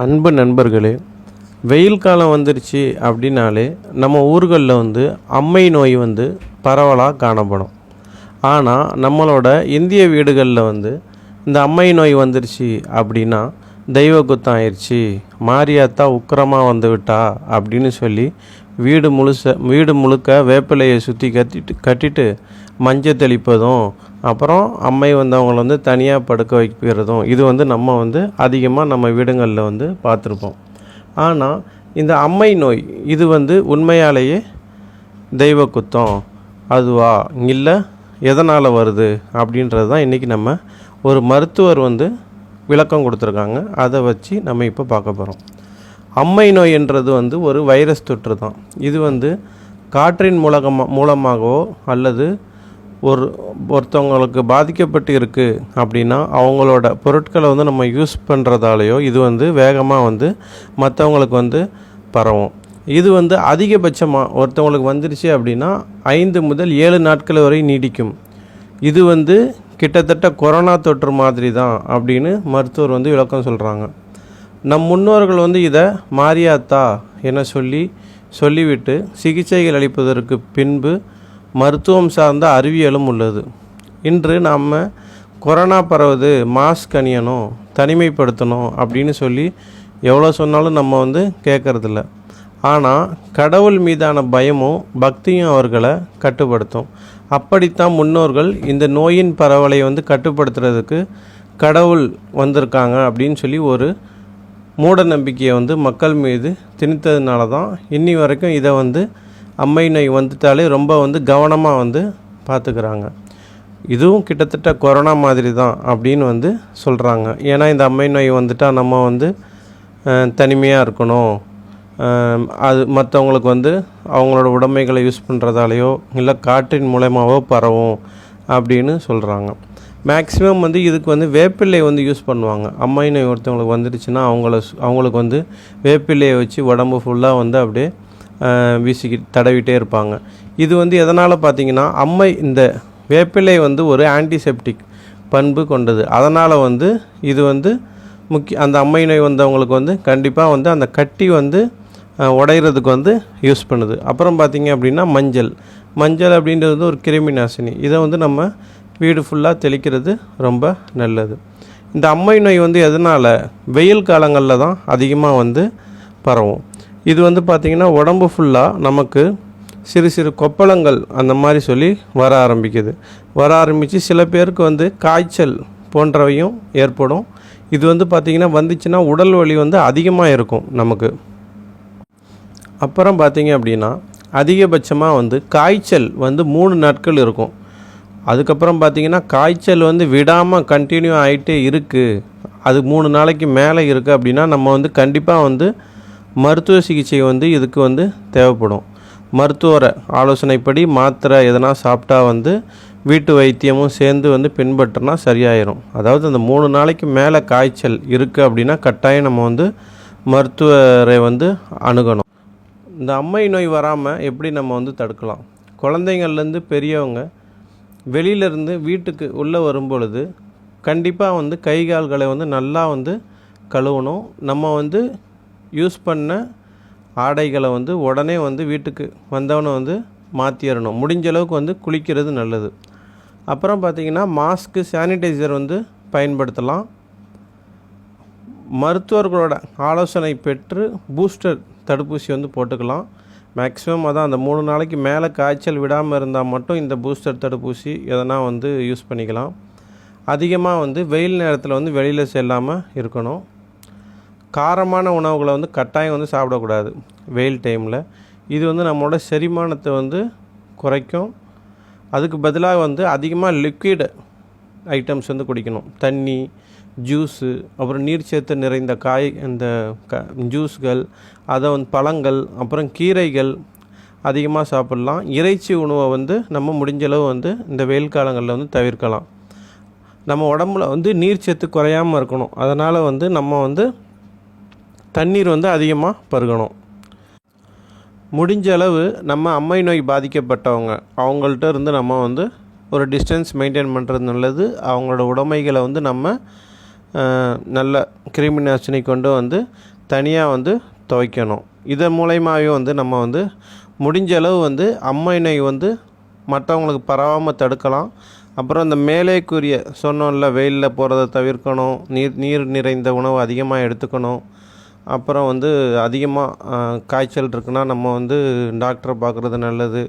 அன்பு நண்பர்களே வெயில் காலம் வந்துருச்சு அப்படின்னாலே நம்ம ஊர்களில் வந்து அம்மை நோய் வந்து பரவலாக காணப்படும். ஆனால் நம்மளோட இந்திய வீடுகளில் வந்து இந்த அம்மை நோய் வந்துருச்சு அப்படின்னா தெய்வ குத்தம் ஆயிடுச்சு மாரியாத்தா உக்கிரமாக வந்து விட்டா அப்படின்னு சொல்லி வீடு முழுச வீடு முழுக்க வேப்பிலையை சுற்றி கட்டிட்டு கட்டிட்டு மஞ்சள் தெளிப்பதும் அப்புறம் அம்மை வந்தவங்களை வந்து தனியாக படுக்க வைக்கிறதும் இது வந்து நம்ம வந்து அதிகமாக நம்ம வீடுங்களில் வந்து பார்த்துருப்போம். ஆனால் இந்த அம்மை நோய் இது வந்து உண்மையாலேயே தெய்வ குத்தம். அதுவா? இல்லை எதனால் வருது? அப்படின்றது தான் இன்றைக்கி நம்ம ஒரு மருத்துவர் வந்து விளக்கம் கொடுத்துருக்காங்க. அதை வச்சு நம்ம இப்போ பார்க்க போகிறோம் அம்மை நோய்ன்றது வந்து ஒரு வைரஸ் தொற்று தான் இது வந்து காற்றின் மூலகமாக மூலமாகவோ அல்லது ஒரு ஒருத்தவங்களுக்கு பாதிக்கப்பட்டு இருக்குது அப்படின்னா அவங்களோட பொருட்களை வந்து நம்ம யூஸ் பண்ணுறதாலேயோ இது வந்து வேகமாக வந்து மற்றவங்களுக்கு வந்து பரவும். இது வந்து அதிகபட்சமாக ஒருத்தவங்களுக்கு வந்துருச்சு அப்படின்னா ஐந்து முதல் ஏழு நாட்கள் வரை நீடிக்கும். இது வந்து கிட்டத்தட்ட கொரோனா தொற்று மாதிரி தான் அப்படின்னு மருத்துவர் வந்து விளக்கம் சொல்கிறாங்க நம் முன்னோர்கள் வந்து இதை மாரியாத்தா என சொல்லி சொல்லிவிட்டு சிகிச்சைகள் அளிப்பதற்கு பின்பு மருத்துவம் சார்ந்த அறிவியலும் உள்ளது. இன்று நாம் கொரோனா பரவுது மாஸ்க் அணியணும் தனிமைப்படுத்தணும் அப்படின்னு சொல்லி எவ்வளோ சொன்னாலும் நம்ம வந்து கேட்குறதில்ல. ஆனால் கடவுள் மீதான பயமும் பக்தியும் அவர்களை கட்டுப்படுத்தும். அப்படித்தான் முன்னோர்கள் இந்த நோயின் பரவலை வந்து கட்டுப்படுத்துறதுக்கு கடவுள் வந்திருக்காங்க அப்படின்னு சொல்லி ஒரு மூட நம்பிக்கையை வந்து மக்கள் மீது திணித்ததுனால தான் இன்னி வரைக்கும் இதை வந்து அம்மை நோய் வந்துட்டாலே ரொம்ப வந்து கவனமாக வந்து பார்த்துக்கிறாங்க. இதுவும் கிட்டத்தட்ட கொரோனா மாதிரி தான் அப்படின்னு வந்து சொல்கிறாங்க ஏன்னா இந்த அம்மை நோய் வந்துட்டால் நம்ம வந்து தனிமையாக இருக்கணும். அது மற்றவங்களுக்கு வந்து அவங்களோட உடைமைகளை யூஸ் பண்ணுறதாலேயோ இல்லை காற்றின் மூலயமாவோ பரவும் அப்படின்னு சொல்கிறாங்க மேக்ஸிமம் வந்து இதுக்கு வந்து வேப்பிள்ளை வந்து யூஸ் பண்ணுவாங்க. அம்மை நோய் ஒருத்தவங்களுக்கு வந்துடுச்சுன்னா அவங்கள அவங்களுக்கு வந்து வேப்பில்லையை வச்சு உடம்பு ஃபுல்லாக வந்து அப்படியே வீசிக்கி தடவிட்டே இருப்பாங்க. இது வந்து எதனால் பார்த்தீங்கன்னா அம்மை இந்த வேப்பிலை வந்து ஒரு ஆன்டிசெப்டிக் பண்பு கொண்டது. அதனால் வந்து இது வந்து முக்கிய அந்த அம்மை நோய் வந்தவங்களுக்கு வந்து கண்டிப்பாக வந்து அந்த கட்டி வந்து உடையிறதுக்கு வந்து யூஸ் பண்ணுது. அப்புறம் பார்த்தீங்க அப்படின்னா மஞ்சள். மஞ்சள் அப்படின்றது வந்து ஒரு கிருமி நாசினி. இதை வந்து நம்ம வீடு ஃபுல்லாக தெளிக்கிறது ரொம்ப நல்லது. இந்த அம்மை நோய் வந்து எதனால்? வெயில் காலங்களில் தான் அதிகமாக வந்து பரவும். இது வந்து பார்த்திங்கன்னா உடம்பு ஃபுல்லாக நமக்கு சிறு சிறு கொப்பளங்கள் அந்த மாதிரி சொல்லி வர ஆரம்பிக்குது. வர ஆரம்பித்து சில பேருக்கு வந்து காய்ச்சல் போன்றவையும் ஏற்படும். இது வந்து பார்த்திங்கன்னா வந்துச்சுன்னா உடல் வலி வந்து அதிகமாக இருக்கும் நமக்கு. அப்புறம் பார்த்திங்க அப்படின்னா அதிகபட்சமாக வந்து காய்ச்சல் வந்து மூணு நாட்கள் இருக்கும். அதுக்கப்புறம் பார்த்தீங்கன்னா காய்ச்சல் வந்து விடாமல் கண்டினியூ ஆகிட்டே இருக்குது அது மூணு நாளைக்கு மேலே இருக்குது அப்படின்னா நம்ம வந்து கண்டிப்பாக வந்து மருத்துவ சிகிச்சை வந்து இதுக்கு வந்து தேவைப்படும். மருத்துவரை ஆலோசனைப்படி மாத்திரை எதனா சாப்பிட்டா வந்து வீட்டு வைத்தியமும் சேர்ந்து வந்து பின்பற்றினா சரியாயிரும். அதாவது அந்த மூணு நாளைக்கு மேலே காய்ச்சல் இருக்குது அப்படின்னா கட்டாயம் நம்ம வந்து மருத்துவரை வந்து அணுகணும். இந்த அம்மை நோய் வராமல் எப்படி நம்ம வந்து தடுக்கலாம்? குழந்தைங்கள்லேருந்து பெரியவங்க வெளியிலேருந்து வீட்டுக்கு உள்ளே வரும்பொழுது கண்டிப்பாக வந்து கை கால்களை வந்து நல்லா வந்து கழுவணும். நம்ம வந்து யூஸ் பண்ண ஆடைகளை வந்து உடனே வந்து வீட்டுக்கு வந்தவனை வந்து மாற்றிடணும் முடிஞ்ச அளவுக்கு வந்து குளிக்கிறது நல்லது. அப்புறம் பார்த்திங்கன்னா மாஸ்க்கு சானிடைசர் வந்து பயன்படுத்தலாம். மருத்துவர்களோட ஆலோசனை பெற்று பூஸ்டர் தடுப்பூசி வந்து போட்டுக்கலாம். மேக்ஸிமம் அதான் அந்த மூணு நாளைக்கு மேலே காய்ச்சல் விடாமல் இருந்தால் மட்டும் இந்த பூஸ்டர் தடுப்பூசி எதனா வந்து யூஸ் பண்ணிக்கலாம். அதிகமாக வந்து வெயில் நேரத்தில் வந்து வெளியில் செல்லாமல் இருக்கணும். காரமான உணவுகளை வந்து கட்டாயம் வந்து சாப்பிடக்கூடாது வெயில் டைமில் இது வந்து நம்மளோட செரிமானத்தை வந்து குறைக்கும். அதுக்கு பதிலாக வந்து அதிகமாக லிக்விடு ஐட்டம்ஸ் வந்து குடிக்கணும். தண்ணி ஜூஸு அப்புறம் நீர்ச்சத்து நிறைந்த காய் இந்த க ஜூஸ்கள் அதை வந்து பழங்கள் அப்புறம் கீரைகள் அதிகமாக சாப்பிட்லாம். இறைச்சி உணவை வந்து நம்ம முடிஞ்சளவு வந்து இந்த வெயில் காலங்களில் வந்து தவிர்க்கலாம். நம்ம உடம்புல வந்து நீர்ச்சத்து குறையாமல் இருக்கணும். அதனால் வந்து நம்ம வந்து தண்ணீர் வந்து அதிகமாக பருகணும். முடிஞ்ச அளவு நம்ம அம்மை நோய் பாதிக்கப்பட்டவங்க அவங்கள்ட்ட இருந்து நம்ம வந்து ஒரு டிஸ்டன்ஸ் மெயின்டைன் பண்ணுறது நல்லது. அவங்களோட உடைமைகளை வந்து நம்ம நல்ல கிருமி நாசினி கொண்டு வந்து தனியாக வந்து துவைக்கணும். இதன் மூலயமாவே வந்து நம்ம வந்து முடிஞ்ச அளவு வந்து அம்மை நோய் வந்து மற்றவங்களுக்கு பரவாமல் தடுக்கலாம். அப்புறம் இந்த மேலே கூறிய சொன்னோம்ல வெயிலில் போகிறத தவிர்க்கணும். நீர் நீர் நிறைந்த உணவு அதிகமாக எடுத்துக்கணும். அப்புறம் வந்து அதிகமாக காய்ச்சல் இருக்குன்னா நம்ம வந்து டாக்டரை பார்க்குறது நல்லது.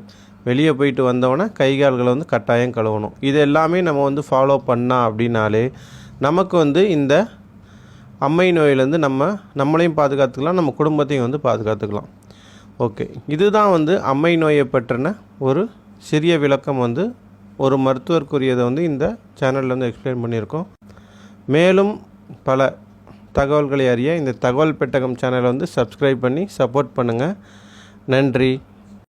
வெளியே போயிட்டு வந்தோடனே கை கால்களை வந்து கட்டாயம் கழுவணும். இது எல்லாமே நம்ம வந்து ஃபாலோ பண்ணால் அப்படின்னாலே நமக்கு வந்து இந்த அம்மை நோயிலேருந்து நம்ம நம்மளையும் பாதுகாத்துக்கலாம் நம்ம குடும்பத்தையும் வந்து பாதுகாத்துக்கலாம். ஓகே இதுதான் வந்து அம்மை நோயை பற்றின ஒரு சிறிய விளக்கம் வந்து ஒரு மருத்துவருக்குரியதை வந்து இந்த சேனலில் வந்து எக்ஸ்பிளைன் பண்ணியிருக்கோம். மேலும் பல தகவல்களை அறிய இந்த தகவல் பெட்டகம் சேனலை வந்து சப்ஸ்கிரைப் பண்ணி சப்போர்ட் பண்ணுங்கள் நன்றி.